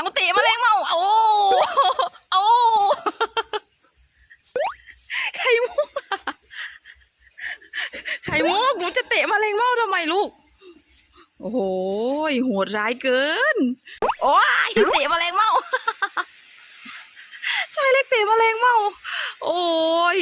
เอาเตะแมลงเมาโอ้โอ้ไข่มุกไข่มุกหนูจะเตะแมลงเมาทำไมลูก โอ้โหโหดร้ายเกิน โอ้ยเตะแมลงเมาชายเล็กเตะแมลงเมา โอ้ย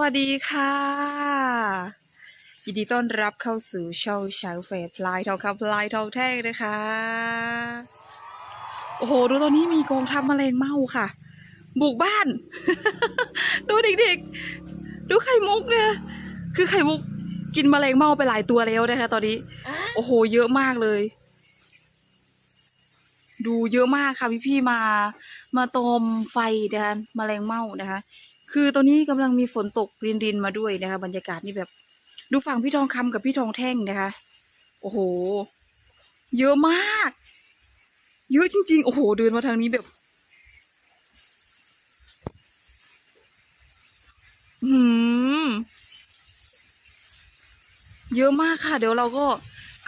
วัสดีค่ะ ยินดีต้อนรับเข้าสู่ช่องชาวเฟสพลายทองคำพลายทองแท่งนะคะ โอ้โห ดูตอนนี้มีกองทัพแมลงเม่าค่ะ บุกบ้าน ดูเด็กๆ ดูไข่มุกเนี่ย คือไข่มุกกินแมลงเม่าไปหลายตัวแล้วนะคะ ตอนนี้ โอ้โห เยอะมากเลย ดูเยอะมากค่ะพี่ๆมา มาตอมไฟแดนแมลงเม่านะคะ คือตอนนี้กำลังมีฝนตกรินรินมาด้วยนะคะ บรรยากาศนี่แบบ ดูฝั่งพี่ทองคำกับพี่ทองแท่งนะคะ โอ้โห เยอะมาก เยอะจริง ๆ โอ้โห เดินมาทางนี้แบบ อืมเยอะมากค่ะ เดี๋ยวเราก็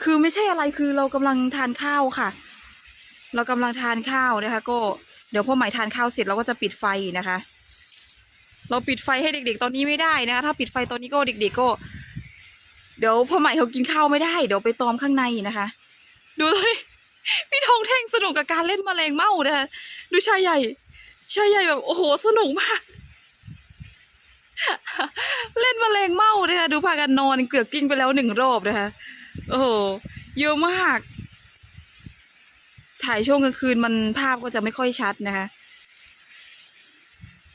คือไม่ใช่อะไรคือเรากำลังทานข้าวค่ะ เรากำลังทานข้าวนะคะ ก็เดี๋ยวพอหม่ทานข้าวเสร็จเราก็จะปิดไฟนะคะ เราปิดไฟให้เด็ก ๆ ตอนนี้ไม่ได้นะคะ ถ้าปิดไฟตอนนี้ก็เด็ก ๆ ก็ เดี๋ยวพ่อใหม่เขากินข้าวไม่ได้ เดี๋ยวไปตอมข้างในนะคะ ดูเลยพี่ทองแท่งสนุกกับการเล่นแมลงเม่านะคะดูชายใหญ่ชายใหญ่แบบโอ้โหสนุกมาก เล่นแมลงเม่านะคะดูพากันนอนเกือบกิ้งไปแล้วหนึ่งรอบนะคะโอ้โหเยอะมาก ถ่ายช่วงกลางคืนมันภาพก็จะไม่ค่อยชัดนะคะ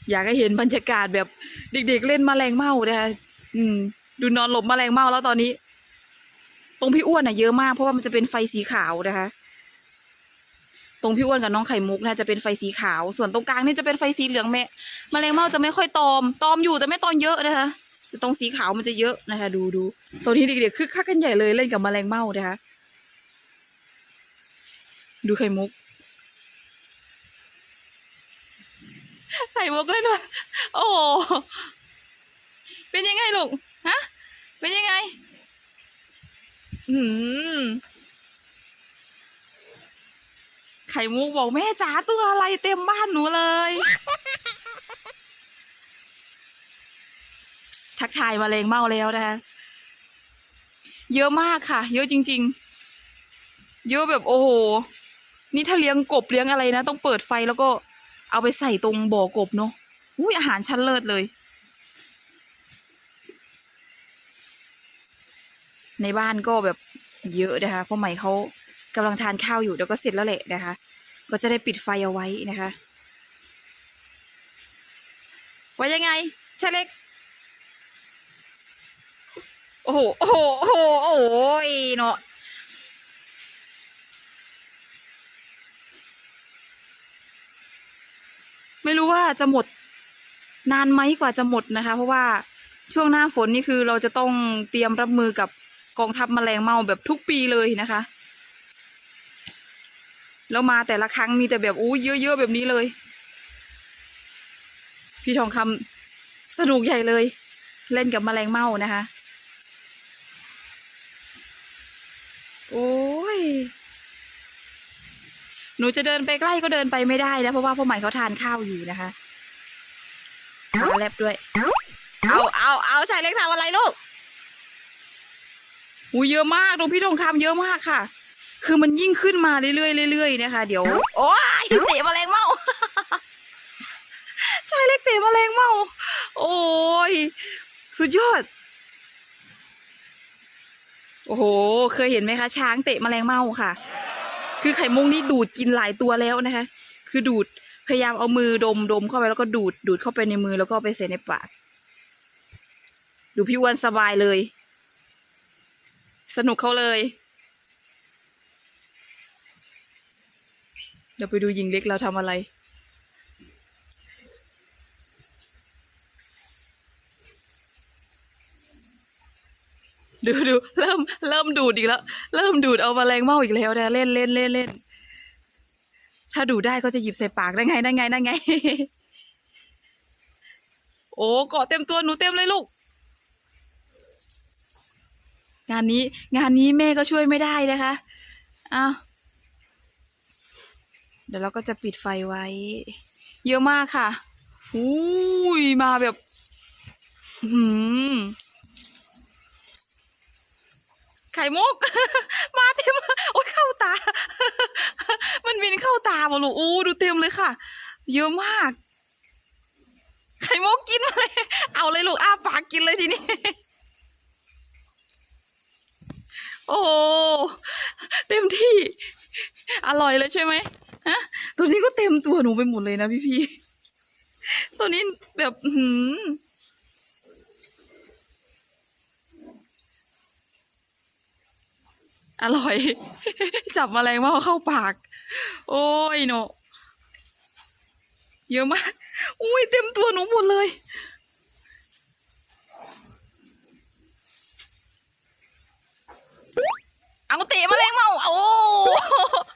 อยากให้เห็นบรรยากาศแบบเด็กๆเล่นแมลงเม่านะคะอืม ดูนอนหลบแมลงเม่าแล้วตอนนี้ ตรงพี่อ้วนน่ะเยอะมากเพราะว่ามันจะเป็นไฟสีขาวนะคะ ตรงพี่อ้วนกับน้องไข่มุกนะจะเป็นไฟสีขาว ส่วนตรงกลางนี่จะเป็นไฟสีเหลืองแม่แมลงเม่าจะไม่ค่อยตอม ตอมอยู่แต่ไม่ตอมเยอะนะคะแต่ตรงสีขาวมันจะเยอะนะคะ ดูดูตอนนี้เด็กๆคึกคักกันใหญ่เลยเล่นกับแมลงเม่านะคะ ดูไข่มุก ไข่มุกเล่นมาโอ้โหเป็นยังไงลูกฮะ เป็นยังไง อืมไข่มุกบอกแม่จ๋าตัวอะไรเต็มบ้านหนูเลย ทักทายมาเลงเมาแล้วนะคะเยอะมากค่ะ เยอะจริง ๆ เยอะแบบโอ้โห นี่ถ้าเลี้ยงกบเลี้ยงอะไรนะ ต้องเปิดไฟแล้วก็ เอาไปใส่ตรงบ่อกบเนาะอุ้ยอาหารชั้นเลิศเลย ในบ้านก็แบบเยอะนะคะเพราะใหม่เขากำลังทานข้าวอยู่เดี๋ยวก็เสร็จแล้วแหละนะคะ ก็จะได้ปิดไฟเอาไว้นะคะ ว่ายังไงชาเล็ก โอ้โห โอ้โห โอ้โหโอ้ยเนาะ ไม่รู้ว่าจะหมดนานไหมกว่าจะหมดนะคะ เพราะว่าช่วงหน้าฝนนี่คือเราจะต้องเตรียมรับมือกับกองทัพแมลงเม่าแบบทุกปีเลยนะคะ แล้วมาแต่ละครั้งมีแต่แบบอู้เยอะๆแบบนี้เลย พี่ทองคำสนุกใหญ่เลย เล่นกับแมลงเม่านะคะ โอ้ย หนูจะเดินไปใกล้ก็เดินไปไม่ได้นะเพราะว่าพ่อใหม่เขาทานข้าวอยู่นะคะขาแลบด้วย เอาเอาเอาชายเล็กทำอะไรลูกอูเยอะมากตรงพี่ทองคำเยอะมากค่ะ คือมันยิ่งขึ้นมาเรื่อยๆเรื่อยๆนะคะ เดี๋ยว โอ้ยเตะแมลงเม่าชายเล็กเตะแมลงเม่าโอ้ย สุดยอด โอ้โห เคยเห็นไหมคะ ช้างเตะแมลงเม่าค่ะ คือไข่มุกนี่ดูดกินหลายตัวแล้วนะคะ คือดูดพยายามเอามือดมดมเข้าไปแล้วก็ดูดดูดเข้าไปในมือแล้วก็ไปใส่ในปาก ดูพี่อ้วนสบายเลย สนุกเขาเลยเดี๋ยวไปดูหญิงเล็กเราทำอะไร ดูดูเริ่มเริ่มดูดอีกแล้ว เริ่มดูดเอามาแมลงเม่าอีกแล้วนะเล่นเล่นเล่นเล่น ถ้าดูได้ก็จะหยิบใส่ปากได้ไงได้ไงได้ไง โอ้เกาะเต็มตัวหนูเต็มเลยลูก งานนี้ งานนี้แม่ก็ช่วยไม่ได้นะคะอ้าวเดี๋ยวเราก็จะปิดไฟไว้ เยอะมากค่ะอุ้ยมาแบบ หืม ไข่มุก มาเต็มโอ้ยเข้าตา มันบินเข้าตาหมดลูกอู้ดูเต็มเลยค่ะ เยอะมาก ไข่มุกกินมาเลยเอาเลยลูกอ้าปากกินเลยทีนี้โอ้โหเต็มที่ อร่อยเลยใช่ไหมฮะ ตัวนี้ก็เต็มตัวหนูไปหมดเลยนะพี่พี่ๆตัวนี้แบบหือ อร่อย จับแมลงว่าเข้าปาก โอ้ยโนเยอะมาก อุ้ยเต็มตัวหนูหมดเลย เอาเตะแมลงเมาโอ้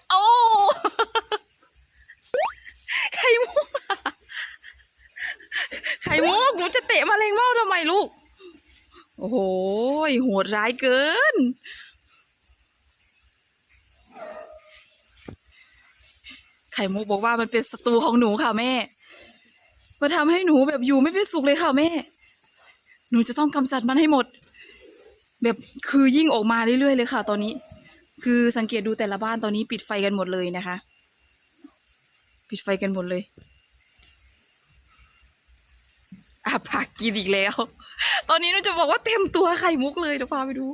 โอ้ไข่มุกไข่มุกหนูจะเตะแมลงเมาทำไมลูก โอ้โหโหดร้ายเกิน ไข่มุกบอกว่ามันเป็นศัตรูของหนูค่ะแม่ มาทำให้หนูแบบอยู่ไม่เป็นสุขเลยค่ะแม่ หนูจะต้องกำจัดมันให้หมด แบบคือยิ่งออกมาเรื่อยๆเลยค่ะ ตอนนี้ คือสังเกตดูแต่ละบ้านตอนนี้ปิดไฟกันหมดเลยนะคะ ปิดไฟกันหมดเลยอาปากกินอีกแล้ว ตอนนี้หนูจะบอกว่าเต็มตัวไข่มุกเลยเดี๋ยวพาไปดู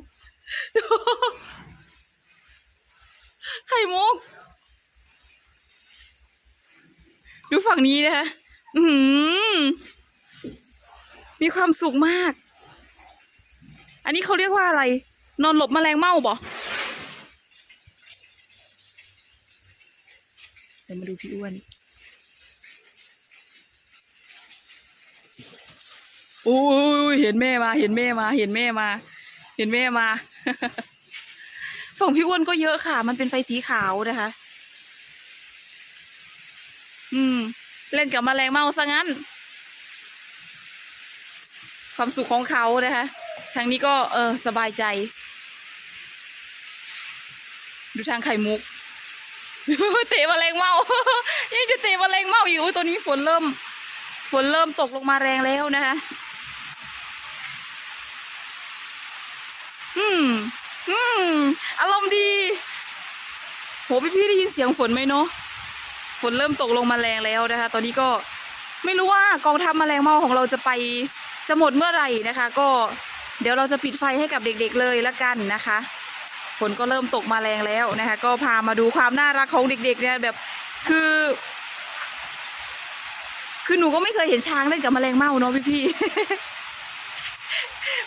ไข่มุก ดูฝั่งนี้นะคะอือหือมีความสุขมาก อันนี้เขาเรียกว่าอะไร นอนหลบแมลงเม่าบ่เดี๋ยวมาดูพี่อ้วน โอ้ยเห็นแม่มา เห็นแม่มา เห็นแม่มา เห็นแม่มา ฝั่งพี่อ้วนก็เยอะค่ะ มันเป็นไฟสีขาวนะคะ อืม เล่นกับมแมลงเมาซะงั้น ความสุขของเขานะคะทางนี้ก็เออสบายใจ ดูทางไข่มุก เตะมแมลงเมา ยังจะเตะมแมลงเมาอยู่ตัวนี้ฝนเริ่ม ฝนเริ่มตกลงมาแรงแล้วนะคะอืม อืม อารมณ์ดี โหพี่พี่ได้ยินเสียงฝนไหมเนาะ ฝนเริ่มตกลงมาแรงแล้วนะคะ ตอนนี้ก็ไม่รู้ว่ากองทัพแมลงเม่าของเราจะไปจะหมดเมื่อไหร่นะคะ ก็เดี๋ยวเราจะปิดไฟให้กับเด็กๆเลยละกันนะคะฝนก็เริ่มตกมาแรงแล้วนะคะ ก็พามาดูความน่ารักของเด็ก ๆ เนี่ยแบบคือ คือหนูก็ไม่เคยเห็นช้างเล่นกับแมลงเม่าเนาะพี่ๆ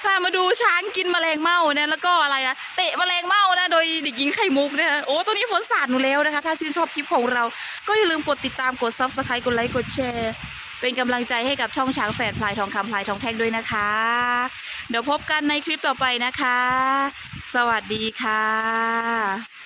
พามาดูช้างกินแมลงเม่านะแล้วก็อะไรอะเตะแมลงเม่านะโดยเด็กหญิงไข่มุกนะคะโอ้ตัวนี้ฝนสาดหนูแล้วนะคะ ถ้าชื่นชอบคลิปของเรา ก็อย่าลืมกดติดตามกดซับสไครต์กดไลค์กดแชร์เป็นกำลังใจให้กับช่องช้างแฝดพลายทองคำพลายทองแท่งด้วยนะคะ เดี๋ยวพบกันในคลิปต่อไปนะคะ สวัสดีค่ะ